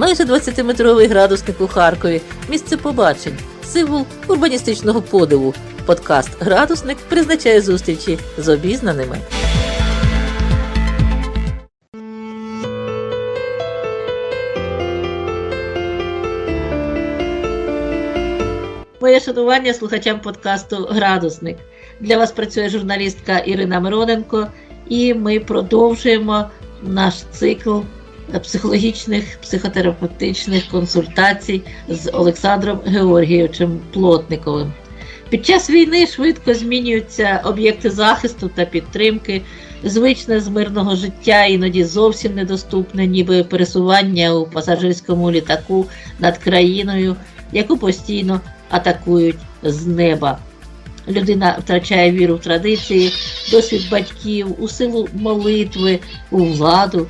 Майже 20-метровий градусник у Харкові, місце побачень, символ урбаністичного подиву. Подкаст Градусник призначає зустрічі з обізнаними. Моє шанування слухачам подкасту Градусник. Для вас працює журналістка Ірина Мироненко, і ми продовжуємо наш цикл психологічних психотерапевтичних консультацій з Олександром Георгійовичем Плотниковим. Під час війни швидко змінюються об'єкти захисту та підтримки, звичне з мирного життя, іноді зовсім недоступне, ніби пересування у пасажирському літаку над країною, яку постійно атакують з неба. Людина втрачає віру в традиції, досвід батьків, у силу молитви, у владу.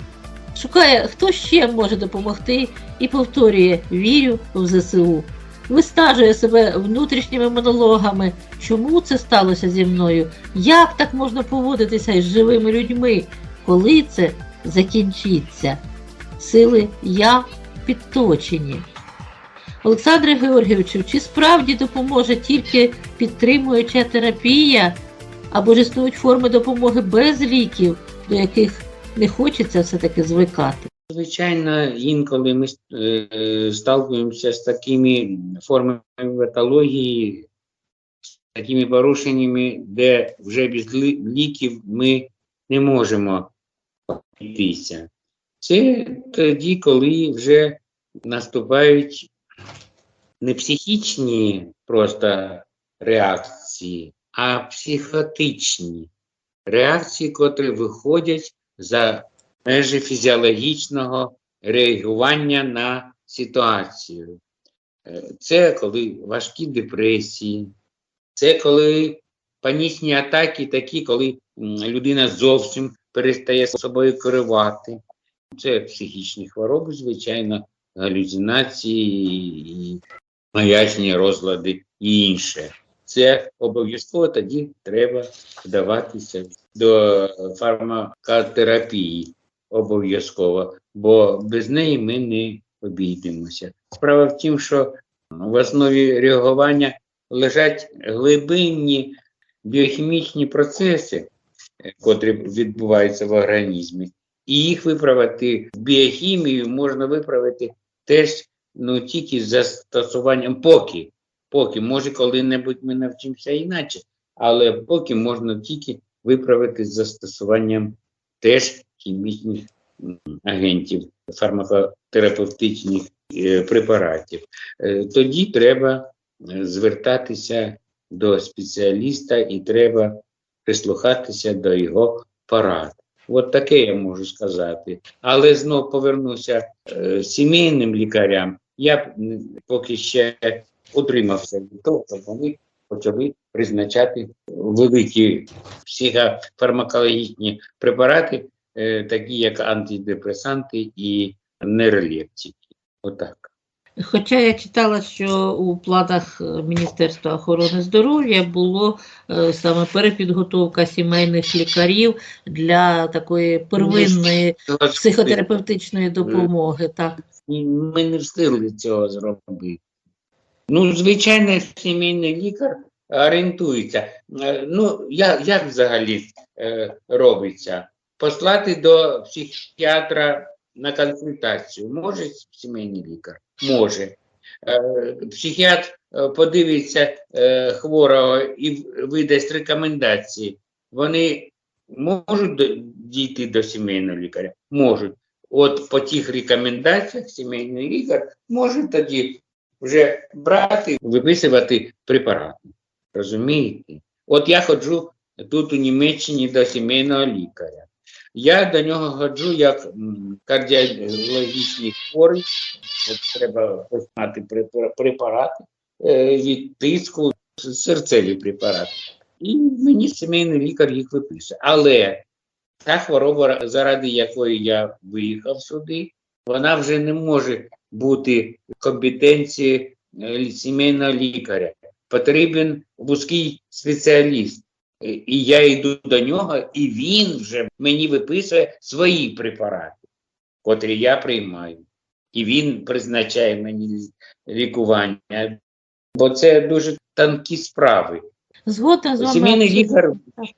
Шукає, хто ще може допомогти, і повторює вірю в ЗСУ. Вистажує себе внутрішніми монологами, чому це сталося зі мною, як так можна поводитися із живими людьми, коли це закінчиться. Сили я підточені. Олександре Георгійовичу, чи справді допоможе тільки підтримуюча терапія, або ж існують форми допомоги без ліків, до яких не хочеться все-таки звикати? Звичайно, інколи ми е, сталкуємося з такими формами патології, з такими порушеннями, де вже без ліків ми не можемо обійтися. Це тоді, коли вже наступають не психічні просто реакції, а психотичні реакції, котрі виходять за межі фізіологічного реагування на ситуацію. Е, Це коли важкі депресії, це коли панічні атаки, такі, коли людина зовсім перестає собою керувати. Це психічні хвороби, звичайно, галюцинації, і маячні розлади і інше. Це обов'язково тоді треба вдаватися до фармакотерапії обов'язково, бо без неї ми не обійдемося. Справа в тім, що в основі реагування лежать глибинні біохімічні процеси, котрі відбуваються в організмі, і їх виправити біохімію можна виправити теж ну, тільки з застосуванням поки. Поки, може, коли-небудь ми навчимося іначе, але поки можна тільки виправити з застосуванням теж хімічних агентів, фармакотерапевтичних е, препаратів. Е, тоді треба е, звертатися до спеціаліста і треба прислухатися до його порад. От таке я можу сказати. Але знов повернуся е, сімейним лікарям. Я поки ще утримався від того, щоб вони почали призначати великі психофармакологічні препарати, е, такі як антидепресанти і нейролептики. Отак. Хоча я читала, що у планах Міністерства охорони здоров'я було е, саме перепідготовка сімейних лікарів для такої первинної психотерапевтичної допомоги. Так. Ми не встигли цього зробити. Ну, звичайно, сімейний лікар орієнтується. Е, Ну, як, як взагалі е, робиться? Послати до психіатра на консультацію. Може сімейний лікар? Може. Е, Психіатр подивиться хворого і видасть рекомендації. Вони можуть дійти до сімейного лікаря? Можуть. От по тих рекомендаціях сімейний лікар може тоді вже брати, виписувати препарати. Розумієте? От я ходжу тут у Німеччині до сімейного лікаря. Я до нього ходжу як кардіологічний хворий, от треба ось мати препарати е, від тиску, серцеві препарати. І мені сімейний лікар їх виписує. Але та хвороба, заради якої я виїхав сюди, вона вже не може бути в компетенції е, сімейного лікаря. Потрібен вузький спеціаліст. Е, І я йду до нього, і він вже мені виписує свої препарати, котрі я приймаю. і він призначає мені лікування, бо це дуже тонкі справи. Згодна з вами. Сімейний лікар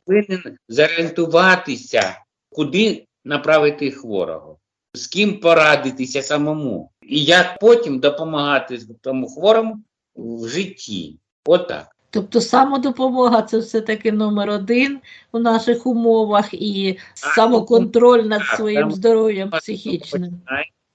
повинен зорієнтуватися, куди направити хворого, з ким порадитися самому, і як потім допомагати тому хворому в житті. Отак. Тобто самодопомога це все-таки номер один у наших умовах і самоконтроль над своїм здоров'ям психічним.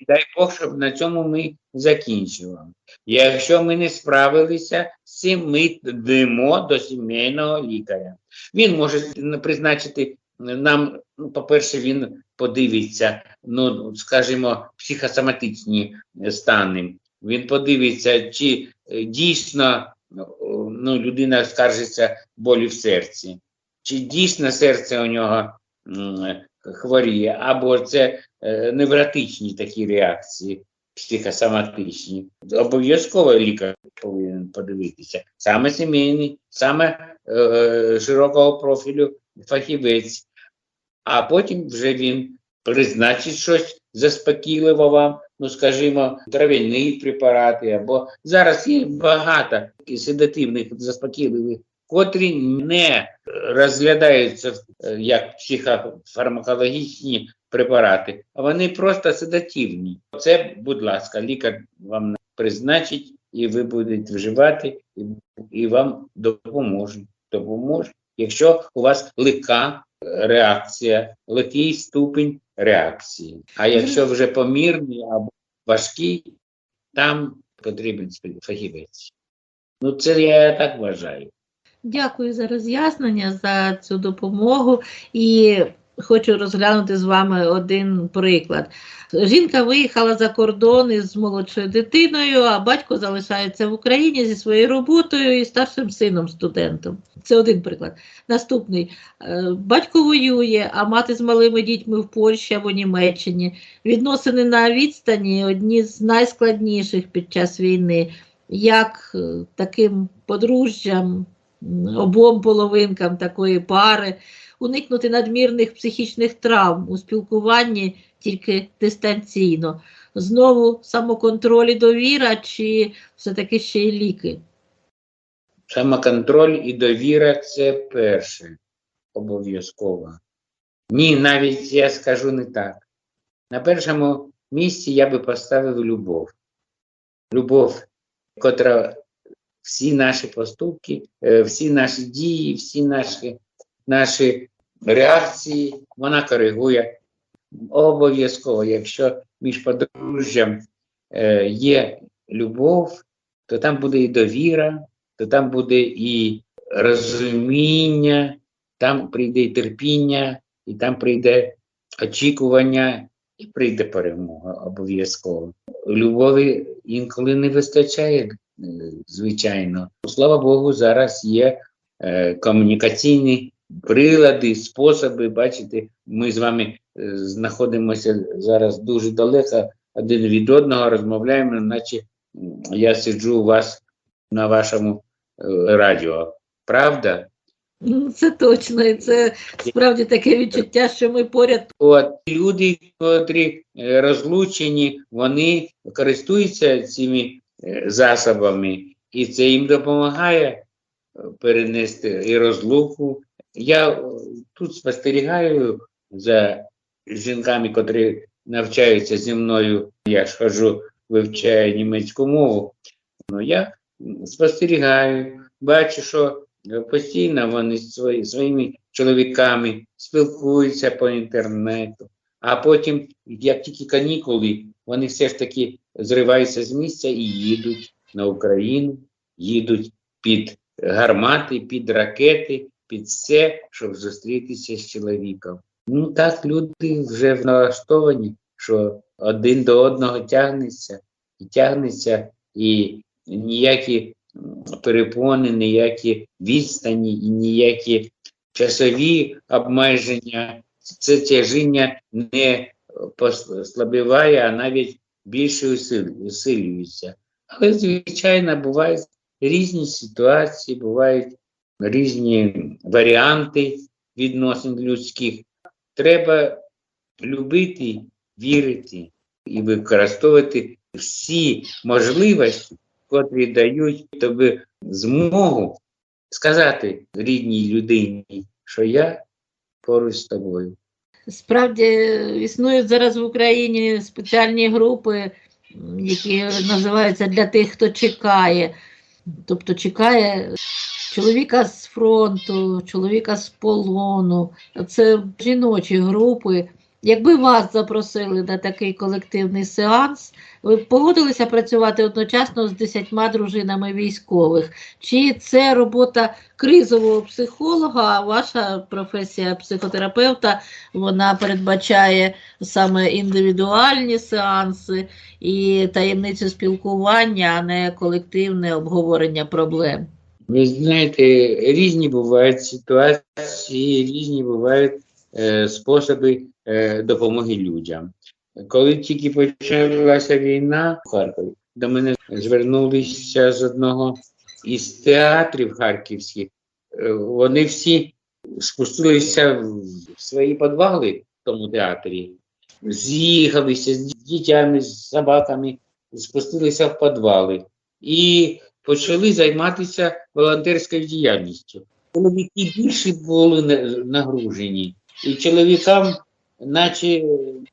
Дай Бог, щоб на цьому ми закінчували. Якщо ми не справилися з цим, ми йдемо до сімейного лікаря. Він може призначити нам, по-перше, він подивиться, ну, скажімо, психосоматичні стани. Він подивиться, чи е, дійсно ну, людина скаржиться болі в серці, чи дійсно серце у нього хворіє, або це е, невротичні такі реакції, психосоматичні. Обов'язково лікар повинен подивитися. Саме сімейний, саме е, широкого профілю фахівець, а потім вже він призначить щось заспокійливо вам, ну скажімо, трав'яні препарати, або зараз є багато седативних заспокійливих, котрі не розглядаються е, як психофармакологічні препарати, а вони просто седативні. Це, будь ласка, лікар вам призначить, і ви будете вживати, і, і вам допоможе. Допоможе, якщо у вас легка реакція, легкий ступінь реакції. А якщо вже помірний або важкий, там потрібен фахівець. Ну, це я так вважаю. Дякую за роз'яснення, за цю допомогу. І хочу розглянути з вами один приклад. Жінка виїхала за кордон із молодшою дитиною, а батько залишається в Україні зі своєю роботою і старшим сином студентом. Це один приклад. Наступний Е, батько воює, а мати з малими дітьми в Польщі або Німеччині. Відносини на відстані одні з найскладніших під час війни. Як е, таким подружжям, обом половинкам такої пари уникнути надмірних психічних травм у спілкуванні тільки дистанційно. Знову самоконтроль і довіра, чи все-таки ще й ліки? Самоконтроль і довіра це перше обов'язково. Ні, навіть я скажу не так. На першому місці я би поставив любов. Любов, котра всі наші поступки, е, всі наші дії, всі наші, наші реакції, вона коригує обов'язково. Якщо між подружжям е, є любов, то там буде і довіра, то там буде і розуміння, там прийде і терпіння, і там прийде очікування, і прийде перемога обов'язково. Любові інколи не вистачає, звичайно. Слава Богу, зараз є е, комунікаційні прилади, способи. Бачите, ми з вами е, знаходимося зараз дуже далеко один від одного, розмовляємо, наче я сиджу у вас на вашому е, радіо. Правда? Ну, Це точно, і це справді таке відчуття, що ми поряд. От люди, котрі е, розлучені, вони користуються цими е, засобами, і це їм допомагає е, перенести і розлуку. Я е, тут спостерігаю за жінками, котрі навчаються зі мною. Я ж хожу, вивчаю німецьку мову. Ну, я спостерігаю, бачу, що е, постійно вони зі свої, своїми чоловіками спілкуються по інтернету, а потім, як тільки канікули, вони все ж таки зриваються з місця і їдуть на Україну, їдуть під гармати, під ракети, під все, щоб зустрітися з чоловіком. Ну так люди вже налаштовані, що один до одного тягнеться і тягнеться, і ніякі перепони, ніякі відстані і ніякі часові обмеження, це тяжіння не послабіває, а навіть більше усилюється. Але, звичайно, бувають різні ситуації, бувають різні варіанти відносин людських. Треба любити, вірити, і використовувати всі можливості, котрі дають тобі змогу сказати рідній людині, що я поруч з тобою. Справді існують зараз в Україні спеціальні групи, які називаються для тих, хто чекає. Тобто чекає чоловіка з фронту, чоловіка з полону. Це жіночі групи. Якби вас запросили на такий колективний сеанс, ви б погодилися працювати одночасно з десятьма дружинами військових? Чи це робота кризового психолога, а ваша професія психотерапевта вона передбачає саме індивідуальні сеанси і таємницю спілкування, а не колективне обговорення проблем? Ви знаєте, різні бувають ситуації, різні бувають е, способи е, допомоги людям. Коли тільки почалася війна в Харкові, до мене звернулися з одного із театрів харківських. Е, Вони всі спустилися в свої підвали в тому театрі, з'їхалися з дітьми, з собаками, спустилися в підвали і почали займатися волонтерською діяльністю. Чоловіки більше були нагружені, і чоловікам, наче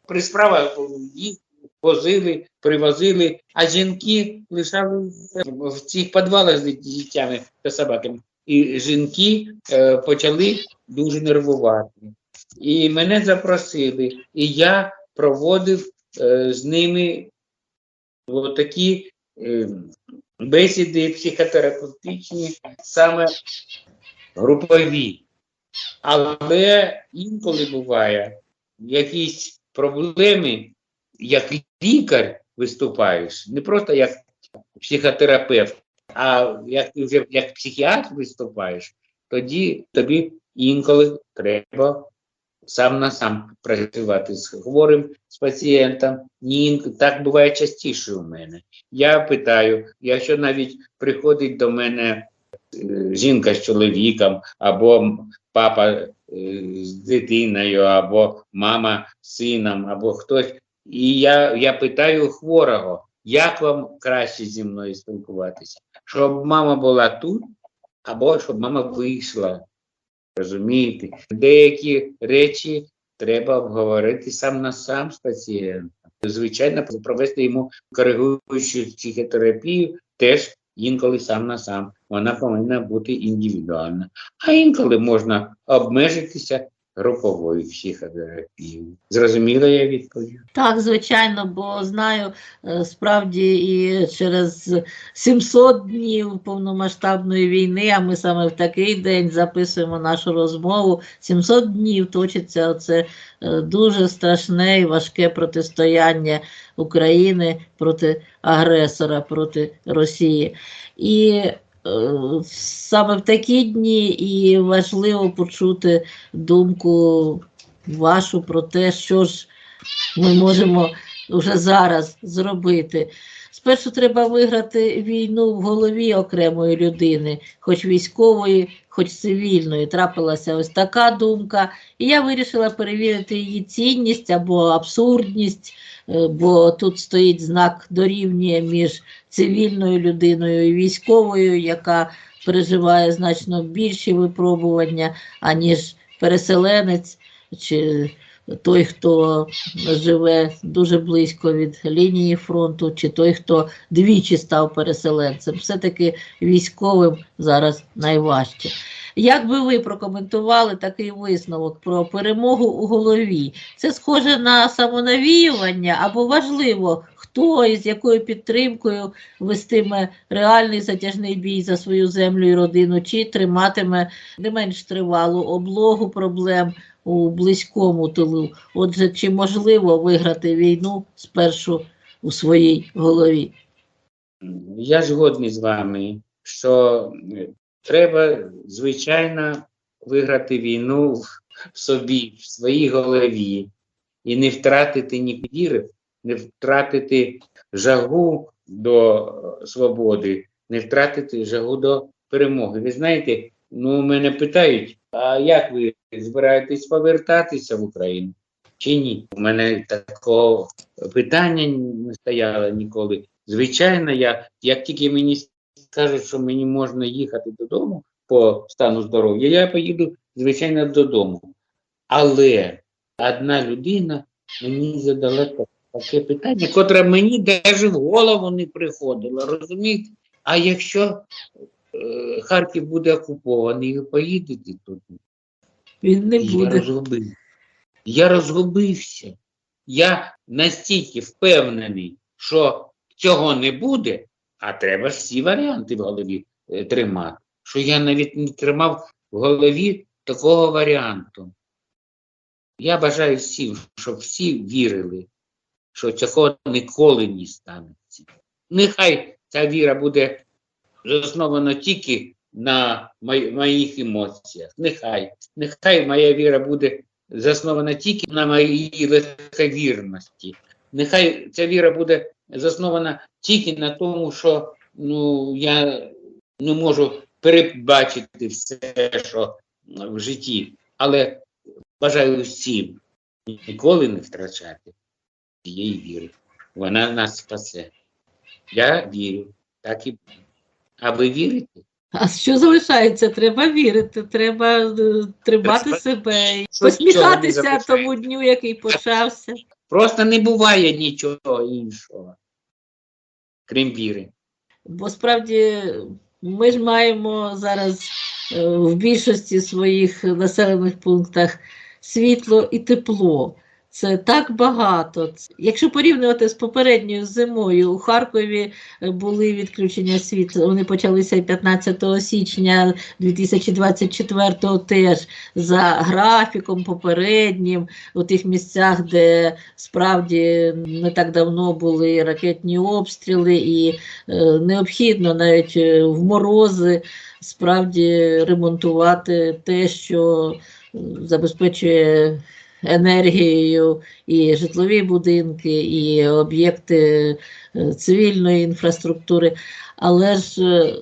при справах їх возили, привозили, а жінки лишалися в цих підвалах з дітьми та собаками. І жінки е, почали дуже нервувати. І мене запросили, і я проводив е, з ними такі е, бесіди психотерапевтичні, саме групові. Але інколи буває якісь проблеми, як лікар виступаєш, не просто як психотерапевт, а як вже як психіатр виступаєш, тоді тобі інколи треба сам на сам працювати з хворим, з пацієнтом. Ні, так буває частіше у мене. Я питаю, якщо навіть приходить до мене жінка з чоловіком, або папа е, з дитиною, або мама з сином, або хтось. І я, я питаю хворого, як вам краще зі мною спілкуватися? Щоб мама була тут, або щоб мама вийшла. Розумієте? Деякі речі треба обговорити сам на сам з пацієнтом. Звичайно, провести йому коригуючу психотерапію теж інколи сам на сам. Вона повинна бути індивідуальна. А інколи можна обмежитися груповою психотерапією. Зрозуміла я відповідь? Так, звичайно, бо знаю е, справді і через 700 днів повномасштабної війни, а ми саме в такий день записуємо нашу розмову. 700 днів точиться оце е, дуже страшне і важке протистояння України проти агресора, проти Росії. І саме в такі дні і важливо почути думку вашу про те, що ж ми можемо вже зараз зробити. Спершу треба виграти війну в голові окремої людини, хоч військової, хоч цивільної. Трапилася ось така думка. І я вирішила перевірити її цінність або абсурдність, е, бо тут стоїть знак дорівнює між цивільною людиною і військовою, яка переживає значно більші випробування, аніж переселенець чи той, хто живе дуже близько від лінії фронту, чи той, хто двічі став переселенцем. Все-таки військовим зараз найважче. Як би ви прокоментували такий висновок про перемогу у голові? Це схоже на самонавіювання або важливо, хто і з якою підтримкою вестиме реальний затяжний бій за свою землю і родину, чи триматиме не менш тривалу облогу проблем у близькому тилу. Отже, чи можливо виграти війну спершу у своїй голові? Я згодний з вами, що е, треба, звичайно, виграти війну в собі, в своїй голові, і не втратити ні віри, не втратити жагу до е, свободи, не втратити жагу до перемоги. Ви знаєте, ну мене питають, а як ви збираєтесь повертатися в Україну? чи ні? У мене такого питання не стояло ніколи. Звичайно, я, як тільки мені скажуть, що мені можна їхати додому по стану здоров'я, я поїду, звичайно, додому. Але одна людина мені задала таке питання, котре мені навіть в голову не приходило, розумієте? А якщо Харків буде окупований, ви поїдете туди? Він не І Я буде. розгубив. Я розгубився. Я настільки впевнений, що цього не буде, а треба ж всі варіанти в голові е, тримати. Що я навіть не тримав в голові такого варіанту. Я бажаю всім, щоб всі вірили, що цього ніколи не станеться. Нехай ця віра буде заснована тільки на мої- моїх емоціях. Нехай. Нехай моя віра буде заснована тільки на моїй легковірності. Нехай ця віра буде заснована тільки на тому, що ну, я не можу передбачити все, що в житті. Але бажаю всім ніколи не втрачати цієї віри. Вона нас спасе. Я вірю, так і буде. А ви вірите? А що залишається? Треба вірити, треба е, тримати себе і посміхатися тому дню, який почався. Просто не буває нічого іншого, крім віри. Бо справді ми ж маємо зараз е, в більшості своїх населених пунктах світло і тепло. Це так багато. Якщо порівнювати з попередньою зимою, у Харкові е, були відключення світла. Вони почалися 15 січня 2024 теж за графіком попереднім, у тих місцях, де справді не так давно були ракетні обстріли, і е, необхідно навіть е, в морози справді ремонтувати те, що е, забезпечує енергією і житлові будинки, і об'єкти е, цивільної інфраструктури. Але ж е,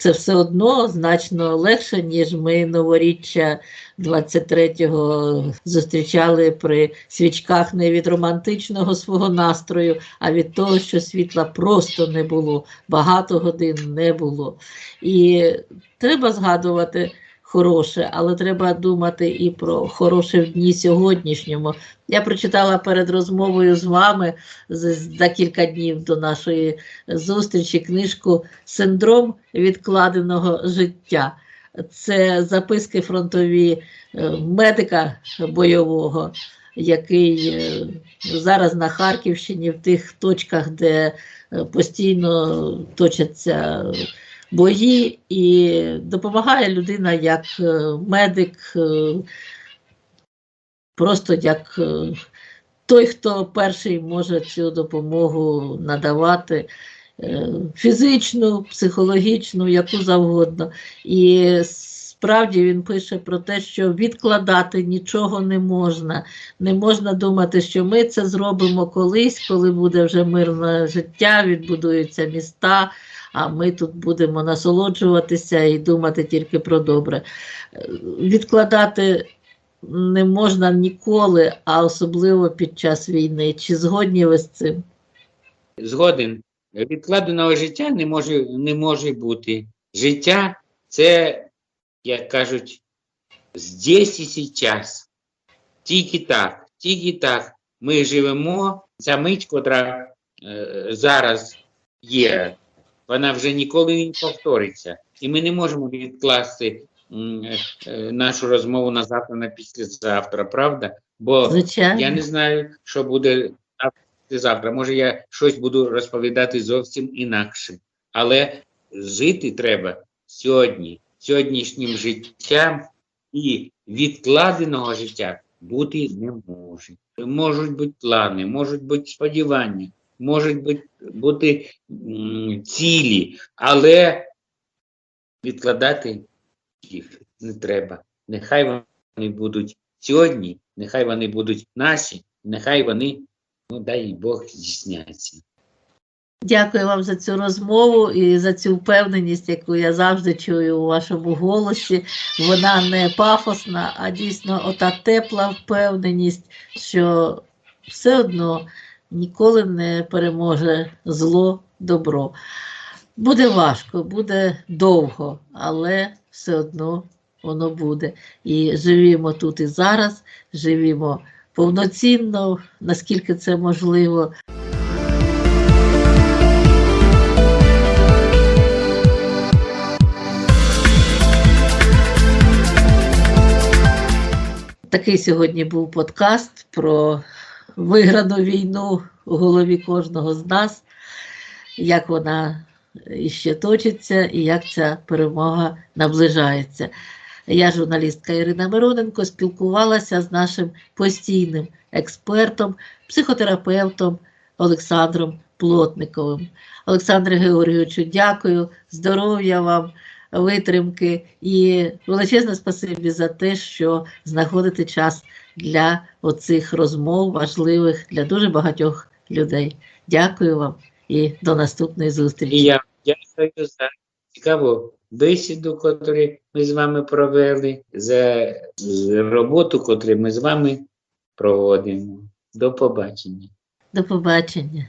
це все одно значно легше, ніж ми новоріччя 23-го зустрічали при свічках не від романтичного свого настрою, а від того, що світла просто не було, багато годин не було. І треба згадувати хороше, але треба думати і про хороше в дні сьогоднішньому. Я прочитала перед розмовою з вами за кілька днів до нашої зустрічі книжку Синдром відкладеного життя. Це записки фронтові е, медика бойового, який е, зараз на Харківщині, в тих точках, де е, постійно точаться бої, і допомагає людина як е, медик, е, просто як е, той, хто перший може цю допомогу надавати. Фізичну, психологічну, яку завгодно. І справді він пише про те, що відкладати нічого не можна. Не можна думати, що ми це зробимо колись, коли буде вже мирне життя, відбудуються міста, а ми тут будемо насолоджуватися і думати тільки про добре. Е, Відкладати не можна ніколи, а особливо під час війни. Чи згодні ви з цим? Згоден. Відкладеного життя не може, не може бути. Життя це, як кажуть, здесь і сейчас. Тільки так, тільки так. Ми живемо. Ця мить, котра е, зараз є, вона вже ніколи не повториться. І ми не можемо відкласти е, е, нашу розмову на завтра, на післязавтра, правда? Бо Звичайно. я не знаю, що буде завтра. Може, я щось буду розповідати зовсім інакше. Але жити треба сьогодні, сьогоднішнім життям і відкладеного життя бути не може. Можуть бути плани, можуть бути сподівання, можуть бути, бути цілі, але відкладати їх не треба. Нехай вони будуть сьогодні, нехай вони будуть наші, нехай вони, ну дай Бог, здійсняться. Дякую вам за цю розмову і за цю впевненість, яку я завжди чую у вашому голосі. Вона не пафосна, а дійсно ота тепла впевненість, що все одно ніколи не переможе зло добро. Буде важко, буде довго, але все одно воно буде. І живімо тут і зараз, живімо повноцінно, наскільки це можливо. Такий сьогодні був подкаст про виграну війну у голові кожного з нас, як вона іще точиться і як ця перемога наближається. Я, журналістка Ірина Мироненко, спілкувалася з нашим постійним експертом, психотерапевтом Олександром Плотниковим. Олександре Георгійовичу, дякую, здоров'я вам, витримки і величезне спасибі за те, що знаходите час для оцих розмов важливих для дуже багатьох людей. Дякую вам і до наступної зустрічі. Я дякую за цікаву бесіду, яку ми з вами провели, за роботу, яку ми з вами проводимо. До побачення. До побачення.